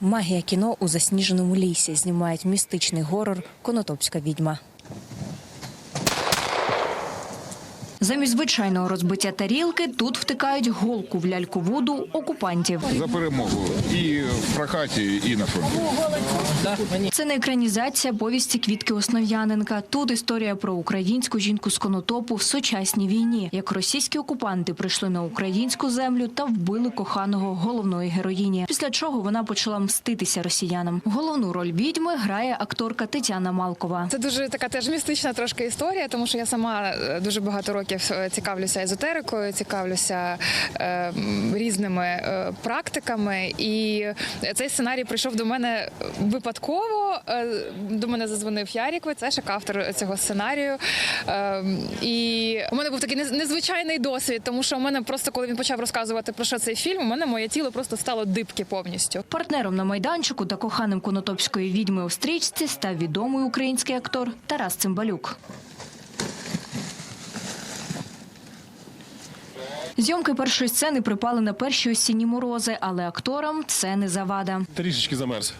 Магія кіно у засніженому лісі знімають містичний горор Конотопська відьма. Замість звичайного розбиття тарілки тут втикають голку в ляльку воду окупантів. за перемогу і в прокаті, і на фронті. Це не екранізація повісті Квітки Основ'яненка. Тут історія про українську жінку з конотопу в сучасній війні, як російські окупанти прийшли на українську землю та вбили коханого головної героїні. Після чого вона почала мститися росіянам. Головну роль відьми грає акторка Тетяна Малкова. Це дуже така теж містична трошки історія, тому що я сама е, дуже багато років е, цікавлюся езотерикою, цікавлюся е, різними е, практиками. І цей сценарій прийшов до мене випадково. Е, До мене зазвонив Ярік Вицешик, автор цього сценарію. Е, І у мене був такий незвичайний досвід, тому що у мене просто, коли він почав розказувати про що цей фільм, у мене моє тіло просто стало дибки повністю. Партнером на майданчику та коханим конотопської відьми у стрічці став відомий український актор Тарас Цимбалюк. Зйомки першої сцени припали на перші осінні морози, але акторам це не завада. Трішечки замерз.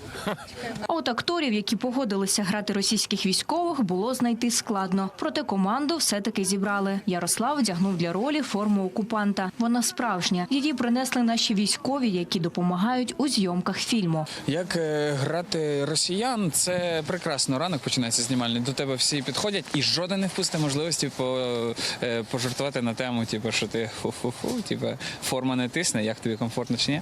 А от акторів, які погодилися грати російських військових, було знайти складно. Проте команду все-таки зібрали. Ярослав одягнув для ролі форму окупанта. Вона справжня. Її принесли наші військові, які допомагають у зйомках фільму. Як е, грати росіян, це прекрасно. Ранок починається знімальний. До тебе всі підходять, і жоден не впусте можливості по, е, пожартувати на тему, типу, що ти фу-фу-фу, типу, форма не тисне, як тобі комфортно чи ні.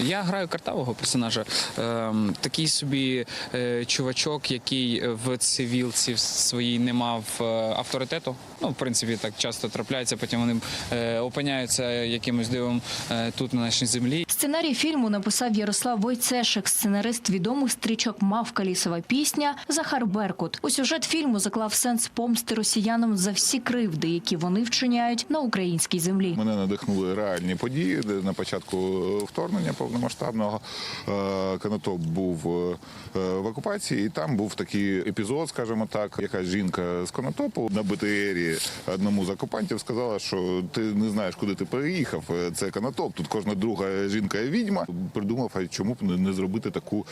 Я граю картавого персонажа. Ем, такий собі е, чувачок, який в цивілці своїй не мав е, авторитету. Ну, в принципі, так часто трапляється. Потім вони е, опиняються якимось дивом е, тут на нашій землі. Сценарій фільму написав Ярослав Войцешек, сценарист відомих стрічок Мавка лісова пісня Захар Беркут. У сюжет фільму заклав сенс помсти росіянам за всі кривди, які вони вчиняють на українській землі. Мене надихнули реальні події, де на початку е, вторгнення повномасштабного е, був е, в окупації, і там був такий епізод, скажімо так, якась жінка з Конотопу на БТРі одному з окупантів сказала, що ти не знаєш, куди ти переїхав. Е, Це Конотоп. Тут кожна друга жінка є відьма. Придумав, а чому б не- зробити таку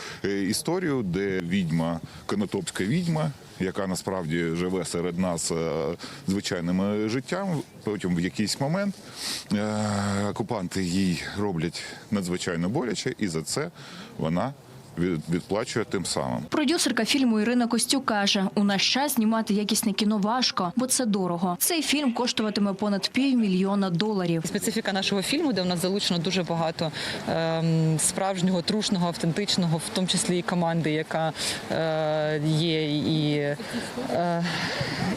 історію, де відьма, конотопська відьма, яка насправді живе серед нас е, звичайним життям. Потім в якийсь момент е, окупанти їй роблять надзвичайно боляче, і за це вона відплачує тим самим. Продюсерка фільму Ірина Костюк каже: у наш час знімати якісне кіно важко, бо це дорого. Цей фільм коштуватиме понад півмільйона доларів. Специфіка нашого фільму, де в нас залучено дуже багато ем, справжнього, трушного, автентичного, в тому числі і команди, яка е, є і, е,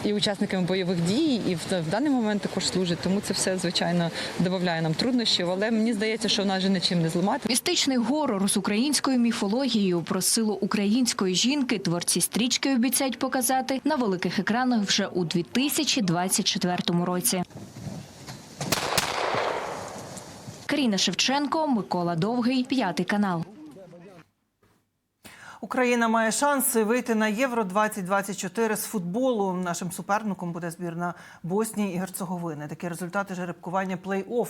і учасниками бойових дій, і в, в даний момент також служить. Тому це все звичайно додає нам труднощів. Але мені здається, що в нас же нічим не зламати. Містичний горор з українською міфологією про силу української жінки творці стрічки обіцяють показати на великих екранах вже у 2024 році. Каріна Шевченко, Микола Довгий, п'ятий канал. Україна має шанси вийти на Євро 2024 з футболу. Нашим суперником буде збірна Боснії і Герцеговини. Такі результати жеребкування плей-офф.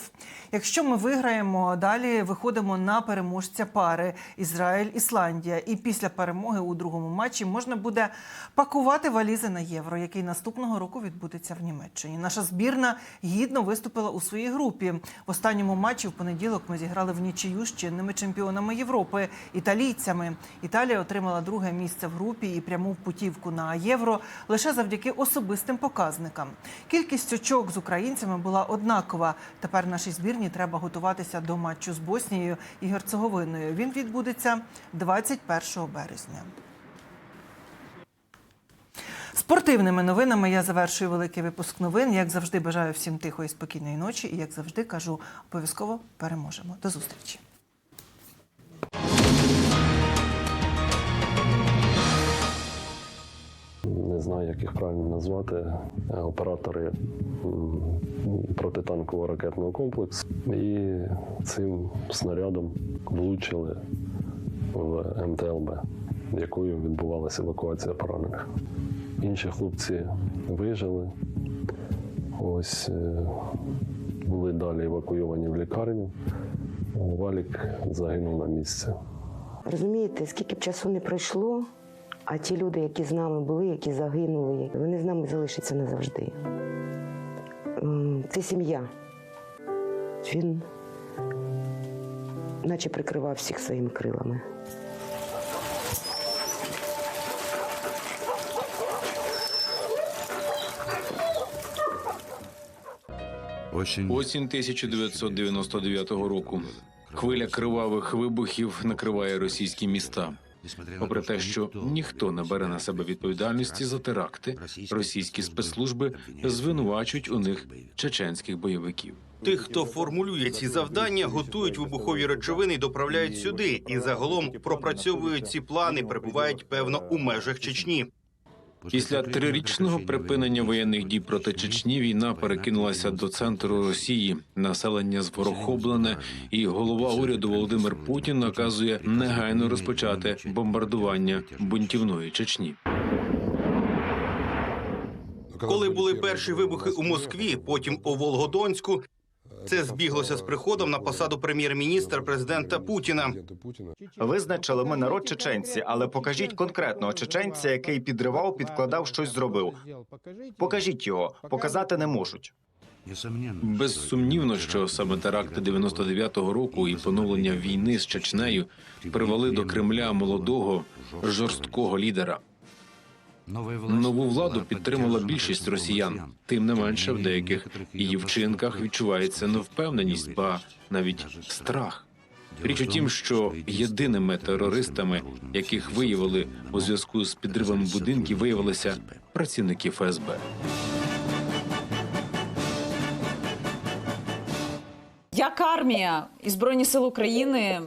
Якщо ми виграємо, далі виходимо на переможця пари Ізраїль-Ісландія. І після перемоги у другому матчі можна буде пакувати валізи на євро, який наступного року відбудеться в Німеччині. Наша збірна гідно виступила у своїй групі. В останньому матчі в понеділок ми зіграли в нічию з чинними чемпіонами Європи італійцями. Італія отримала друге місце в групі і пряму путівку на євро лише завдяки особистим показникам. Кількість очок з українцями була однакова. Тепер нашій збірні треба готуватися до матчу з Боснією і Герцеговиною. Він відбудеться 21 березня. Спортивними новинами я завершую великий випуск новин. Як завжди, бажаю всім тихої спокійної ночі. І як завжди кажу, обов'язково переможемо. До зустрічі. Не знаю, як їх правильно назвати, е, оператори протитанкового ракетного комплексу. І цим снарядом влучили в МТЛБ, якою відбувалася евакуація поранених. Інші хлопці вижили. Ось е, були далі евакуйовані в лікарню. Валік загинув на місці. Розумієте, скільки б часу не пройшло, а ті люди, які з нами були, які загинули, вони з нами залишаться назавжди. Це сім'я. Він наче прикривав всіх своїми крилами. Осінь 1999 року. Хвиля кривавих вибухів накриває російські міста. Попри те, що ніхто не бере на себе відповідальності за теракти, російські спецслужби звинувачують у них чеченських бойовиків. Тих, хто формулює ці завдання, готують вибухові речовини і доправляють сюди. І загалом пропрацьовують ці плани, перебувають певно у межах Чечні. Після трирічного припинення воєнних дій проти Чечні війна перекинулася до центру Росії. Населення зворохоблене, і голова уряду Володимир Путін наказує негайно розпочати бомбардування бунтівної Чечні. Коли були перші вибухи у Москві, потім у Волгодонську, це збіглося з приходом на посаду прем'єр-міністра президента Путіна. Визначили ми народ чеченці, але покажіть конкретного чеченця, який підривав, підкладав, щось зробив. Покажіть його, показати не можуть. Безсумнівно, що саме теракти 99-го року і поновлення війни з Чечнею привели до Кремля молодого жорсткого лідера. Нову владу підтримала більшість росіян. Тим не менше, в деяких її вчинках відчувається невпевненість, ба навіть страх. Річ у тім, що єдиними терористами, яких виявили у зв'язку з підривом будинків, виявилися працівники ФСБ. Як армія і Збройні Сили України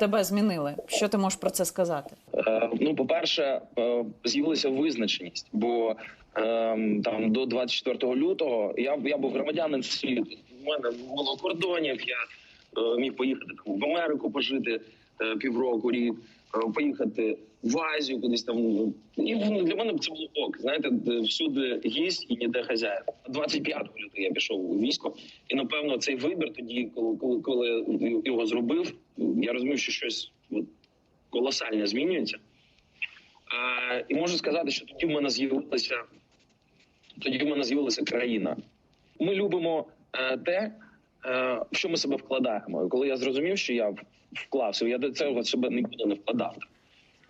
тебе змінили? Що ти можеш про це сказати? Е, Ну, по-перше, е, з'явилася визначеність, бо е, там до 24 лютого я я був громадянин світу. У мене було кордонів. Я е, міг поїхати в Америку, пожити е, півроку, рік, е, поїхати в Азію, кудись там. ну, І для мене це було ок. Знаєте, всюди гість і ніде хазяїн. 25 лютого я пішов у військо, і напевно цей вибір тоді, коли коли, коли його зробив, я розумів, що щось колосальне змінюється. А, і можу сказати, що тоді в мене з'явилася тоді в мене з'явилася країна. Ми любимо е, те, е, в що ми себе вкладаємо. Коли я зрозумів, що я вклався, я до цього себе нікуди не вкладав.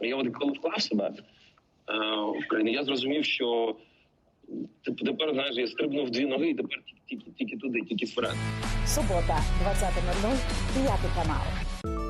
Я от коли вклав себе е, в країну, я зрозумів, що теп- тепер знаєш, я стрибнув дві ноги, і тепер тільки, тільки туди, тільки вперед. Субота, 20.00, п'ятий канал.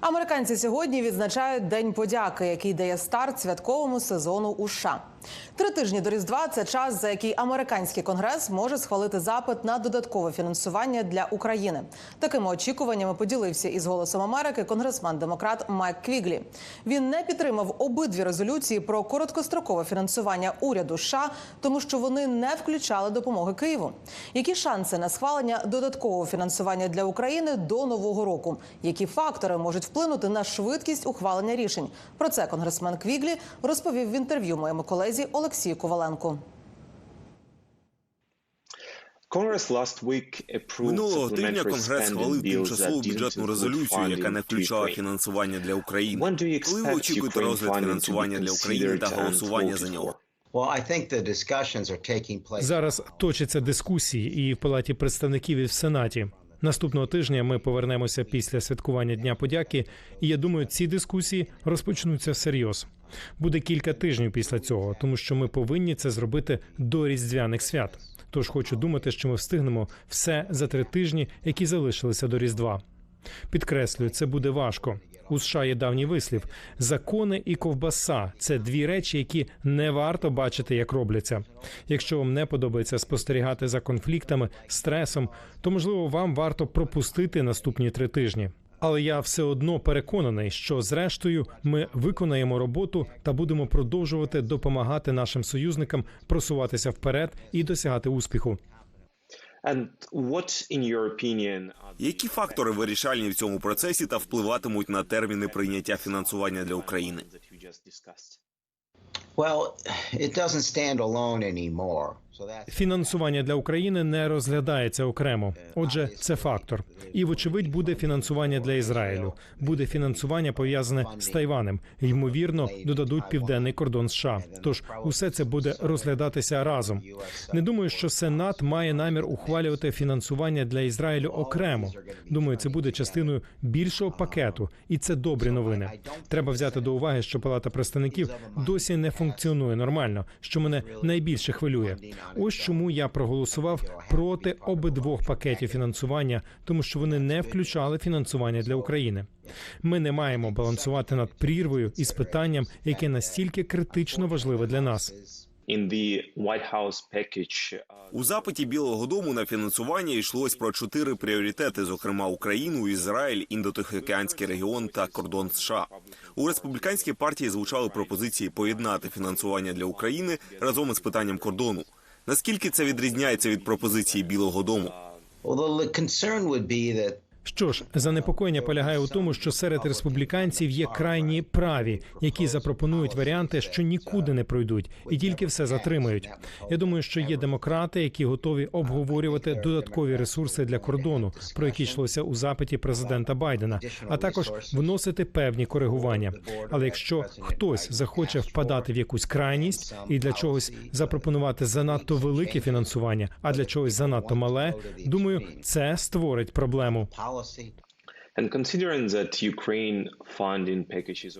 Американці сьогодні відзначають День подяки, який дає старт святковому сезону у США. Три тижні до Різдва це час, за який американський конгрес може схвалити запит на додаткове фінансування для України. Такими очікуваннями поділився із голосом Америки конгресмен демократ Майк Квіглі. Він не підтримав обидві резолюції про короткострокове фінансування уряду США, тому що вони не включали допомоги Києву. Які шанси на схвалення додаткового фінансування для України до нового року? Які фактори можуть вплинути на швидкість ухвалення рішень? Про це конгресмен Квіглі розповів в інтерв'ю моєму колезі Олексію Коваленку. Минулого тижня Конгрес схвалив тимчасову бюджетну резолюцію, яка не включала фінансування для України. Коли ви очікуєте розгляд фінансування для України та голосування за нього? Зараз точаться дискусії і в палаті представників і в сенаті. Наступного тижня ми повернемося після святкування Дня подяки, і я думаю, ці дискусії розпочнуться всерйоз. Буде кілька тижнів після цього, тому що ми повинні це зробити до різдвяних свят. Тож хочу думати, що ми встигнемо все за три тижні, які залишилися до Різдва. Підкреслюю, це буде важко. У США є давній вислів: закони і ковбаса це дві речі, які не варто бачити, як робляться. Якщо вам не подобається спостерігати за конфліктами, стресом, то можливо вам варто пропустити наступні три тижні. Але я все одно переконаний, що зрештою ми виконаємо роботу та будемо продовжувати допомагати нашим союзникам просуватися вперед і досягати успіху. Які фактори вирішальні в цьому процесі та впливатимуть на терміни прийняття фінансування для України? Фінансування для України не розглядається окремо. Отже, це фактор. І вочевидь буде фінансування для Ізраїлю. Буде фінансування пов'язане з Тайванем. Ймовірно, додадуть південний кордон США. Тож усе це буде розглядатися разом. Не думаю, що Сенат має намір ухвалювати фінансування для Ізраїлю окремо. Думаю, це буде частиною більшого пакету, і це добрі новини. Треба взяти до уваги, що Палата представників досі не функціонує нормально, що мене найбільше хвилює. Ось чому я проголосував проти обидвох пакетів фінансування, тому що вони не включали фінансування для України. Ми не маємо балансувати над прірвою із питанням, яке настільки критично важливе для нас. У запиті Білого Дому на фінансування йшлось про чотири пріоритети, зокрема Україну, Ізраїль, індотихоокеанський регіон та кордон США. У республіканській партії звучали пропозиції поєднати фінансування для України разом із питанням кордону. Наскільки це відрізняється від пропозиції Білого Дому? Що ж, занепокоєння полягає у тому, що серед республіканців є крайні праві, які запропонують варіанти, що нікуди не пройдуть, і тільки все затримають. Я думаю, що є демократи, які готові обговорювати додаткові ресурси для кордону, про які йшлося у запиті президента Байдена, а також вносити певні коригування. Але якщо хтось захоче впадати в якусь крайність і для чогось запропонувати занадто велике фінансування, а для чогось занадто мале, думаю, це створить проблему. assim.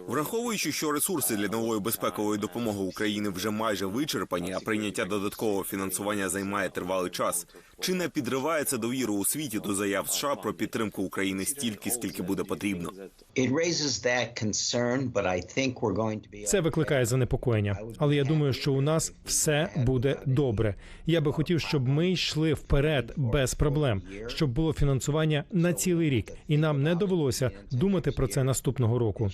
Враховуючи, що ресурси для нової безпекової допомоги України вже майже вичерпані, а прийняття додаткового фінансування займає тривалий час. Чи не підривається довіру у світі до заяв США про підтримку України стільки, скільки буде потрібно? Це викликає занепокоєння, але я думаю, що у нас все буде добре. Я би хотів, щоб ми йшли вперед без проблем, щоб було фінансування на цілий рік, і нам не довелося думати про це наступного року.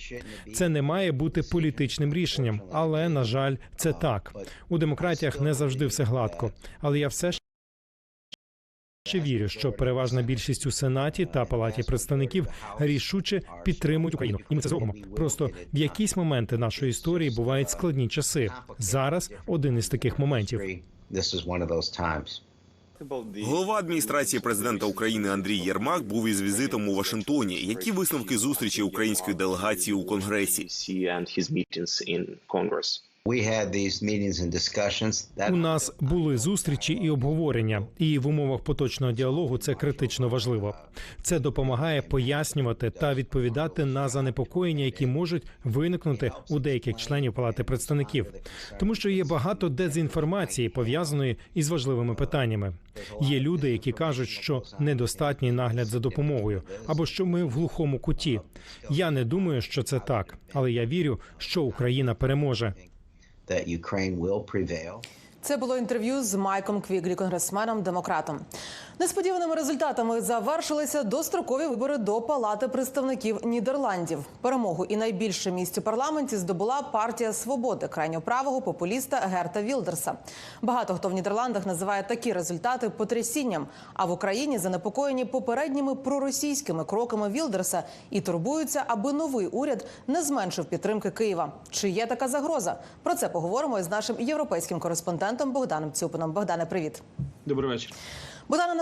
Це не має бути політичним рішенням, але на жаль, це так. У демократіях не завжди все гладко, але я все ще вірю, що переважна більшість у сенаті та палаті представників рішуче підтримують Україну, і ми це зробимо. Просто в якісь моменти нашої історії бувають складні часи. Зараз один із таких моментів. Голова адміністрації президента України Андрій Єрмак був із візитом у Вашингтоні. Які висновки зустрічі української делегації у конгресі? У нас були зустрічі і обговорення, і в умовах поточного діалогу це критично важливо. Це допомагає пояснювати та відповідати на занепокоєння, які можуть виникнути у деяких членів палати представників, тому що є багато дезінформації пов'язаної із важливими питаннями. Є люди, які кажуть, що недостатній нагляд за допомогою, або що ми в глухому куті. Я не думаю, що це так, але я вірю, що Україна переможе. that Ukraine will prevail. Це було інтерв'ю з Майком Квіглі, конгресменом демократом. Несподіваними результатами завершилися дострокові вибори до Палати представників Нідерландів. Перемогу і найбільше місць у парламенті здобула партія свободи крайньоправого популіста Герта Вілдерса. Багато хто в Нідерландах називає такі результати потрясінням. А в Україні занепокоєні попередніми проросійськими кроками Вілдерса і турбуються, аби новий уряд не зменшив підтримки Києва. Чи є така загроза? Про це поговоримо із нашим європейським кореспондентом Богданом Цюпином. Богдане, привіт. Добрий вечір. Богдане,